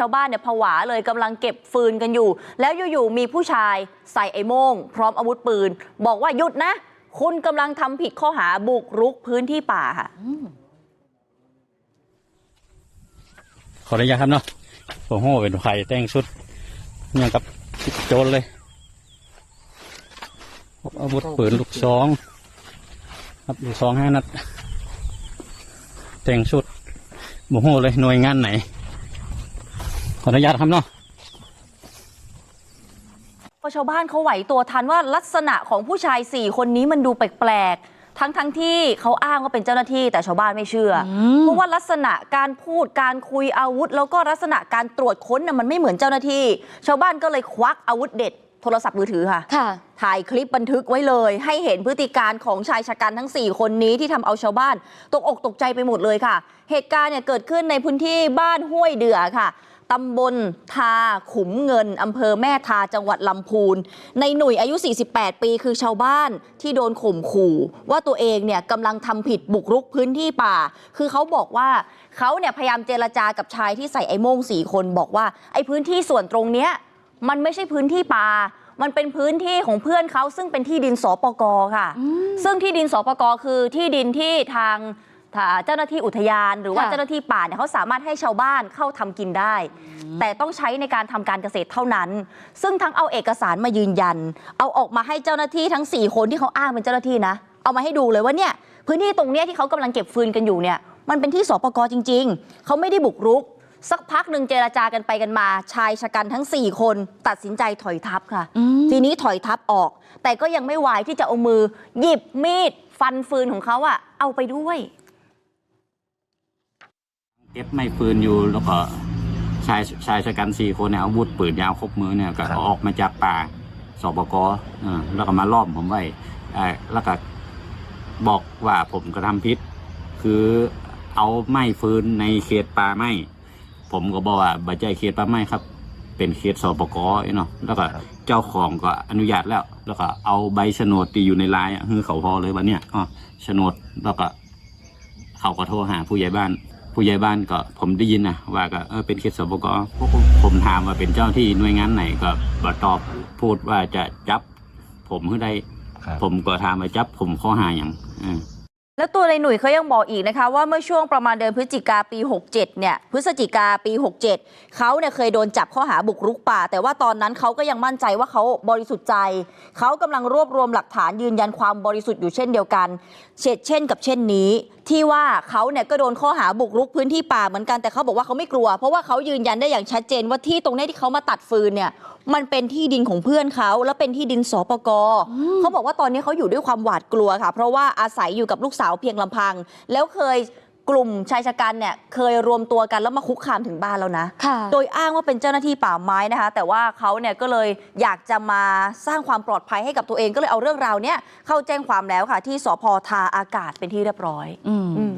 ชาวบ้านเนี่ยผวาเลยกำลังเก็บฟืนกันอยู่ แล้วอยู่ๆมีผู้ชายใส่ไอ้โม่ง พร้อมอาวุธปืน บอกว่าหยุดนะ คุณกำลังทำผิดข้อหาบุกรุกพื้นที่ป่าค่ะ ขออนุญาตครับเนาะโอ้โหเป็นไข่แต่งชุดเนี่ยกับโจรเลยอาวุธปืนลูกซองครับลูกซองห้านัดแต่งชุดโมโหเลยหน่วยงานไหน ขออนุญาตครับเนาะพอชาวบ้านเขาไหวตัวทันว่าลักษณะของผู้ชายสี่คนนี้มันดูแปลกๆ ทั้งทั้งๆที่เขาอ้างว่าเป็นเจ้าหน้าที่แต่ชาวบ้านไม่เชื่ออเพราะว่าลักษณะการพูดการคุยอาวุธ แล้วก็ลักษณะการตรวจค้นน่ะมันไม่เหมือนเจ้าหน้าที่ ชาวบ้านก็เลยควักอาวุธเด็ดโทรศัพท์มือถือค่ะค่ะถ่ายคลิปบันทึกไว้เลย ให้เห็นพฤติการของชายชะกันทั้ง 4 คนนี้ที่ทำเอาชาวบ้าน ตกอกตกใจไปหมดเลยค่ะ เหตุการณ์เนี่ยเกิดขึ้นในพื้นที่บ้านห้วยเดือค่ะ ตำบลทาขุมเงินอำเภอแม่ทาจังหวัดลำพูน ในหนุ่ยอายุ 48 ปีคือชาวบ้านที่โดนข่มขู่ ว่าตัวเองเนี่ยกำลังทำผิดบุกรุกพื้นที่ป่า คือเขาบอกว่าเขาเนี่ยพยายามเจรจากับชายที่ใส่ไอ้โม่งสี่คนบอกว่าไอ้พื้นที่ส่วนตรงเนี้ยมันไม่ใช่พื้นที่ป่ามันเป็นพื้นที่ของเพื่อนเขาซึ่งเป็นที่ดินสปกค่ะ ซึ่งที่ดินสปกคือที่ดินที่ทางทาง เจ้าหน้าที่อุทยาน หรือว่าค่ะ เจ้าหน้าที่ป่าเนี่ยเขาสามารถให้ชาวบ้านเข้าทำกินได้ แต่ต้องใช้ในการทำการเกษตรเท่านั้น ซึ่งทั้งเอาเอกสารมายืนยัน เอาออกมาให้เจ้าหน้าที่ทั้ง 4 คนที่เขาอ้างเป็นเจ้าหน้าที่นะ เอามาให้ดูเลยว่าเนี่ยพื้นที่ตรงเนี้ยที่เขากำลังเก็บฟืนกันอยู่เนี่ยมันเป็นที่สปกจริง ๆ เขาไม่ได้บุกรุก สักพักหนึ่งเจรจากันไปกันมา ชายชะกันทั้ง 4 คนตัดสินใจถอยทับค่ะ อืม ทีนี้ถอยทับออก แต่ก็ยังไม่วายที่จะเอามือ หยิบมีดฟันฟืนของเขาอะเอาไปด้วย เก็บไม่ปืนอยู่แล้วก็ชายชายชะกันสี่คนเนี่ยอาวุธปืนยาวครบมือเนี่ยก็เอาออกมาจากป่าสปกเออแล้วก็มาล้อมผมไว้เอ่อแล้วก็บอกว่าผมกระทำผิดคือเอาไม้ฟืนในเขตป่าไม้ผมก็บอกว่าบัจใจเขตป่าไม้ครับ เป็นเขตสปกเนาะแล้วก็เจ้าของก็อนุญาตแล้ว แล้วก็เอาใบโฉนดที่อยู่ในลายอะคือเขาพอเลยวันเนี้ยอ๋อโฉนดแล้วก็เขาก็โทรหาผู้ใหญ่บ้าน ผู้ใหญ่บ้านก็ผมได้ยินนะว่าก็เออเป็นเขตสปกพวกผมถามว่าเป็นเจ้าที่หน่วยงานไหนก็บ่ตอบพูดว่าจะจับ ผมเพื่อได้ครับผมก็ถามว่าจับผมข้อหาอย่างเออแล้วตัวในหนุ่ยเขายังบอกอีกนะคะ ว่าเมื่อช่วงประมาณเดือนพฤศจิกาปี 67 เนี่ยพฤศจิกาปี 67 เขาเนี่ยเคยโดนจับข้อหาบุกรุกป่า แต่ว่าตอนนั้นเขาก็ยังมั่นใจว่าเขาบริสุทธิ์ใจ เขากำลังรวบรวมหลักฐานยืนยันความบริสุทธิ์อยู่เช่นเดียวกัน เช่นเช่นกับเช่นนี้ ที่ว่าเขาเนี่ยก็โดนข้อหาบุกรุกพื้นที่ป่าเหมือนกันแต่เขาบอกว่าเขาไม่กลัว เพราะว่าเขายืนยันได้อย่างชัดเจนว่าที่ตรงนี้ที่เขามาตัดฟืนเนี่ยมันเป็นที่ดินของเพื่อนเขาแล้วเป็นที่ดินสปกเขาบอกว่าตอนนี้เขาอยู่ด้วยความหวาดกลัวค่ะ เพราะว่าอาศัยอยู่กับลูกสาวเพียงลำพัง แล้วเคย กลุ่มชายชะกันเนี่ยเคยรวมตัวกันแล้วมาคุกคามถึงบ้านแล้วนะ ค่ะ โดยอ้างว่าเป็นเจ้าหน้าที่ป่าไม้นะคะ แต่ว่าเขาเนี่ยก็เลยอยากจะมาสร้างความปลอดภัยให้กับตัวเองก็เลยเอาเรื่องราวเนี้ยเข้าแจ้งความแล้วค่ะ ที่สพทาอากาศเป็นที่เรียบร้อย อืม อืม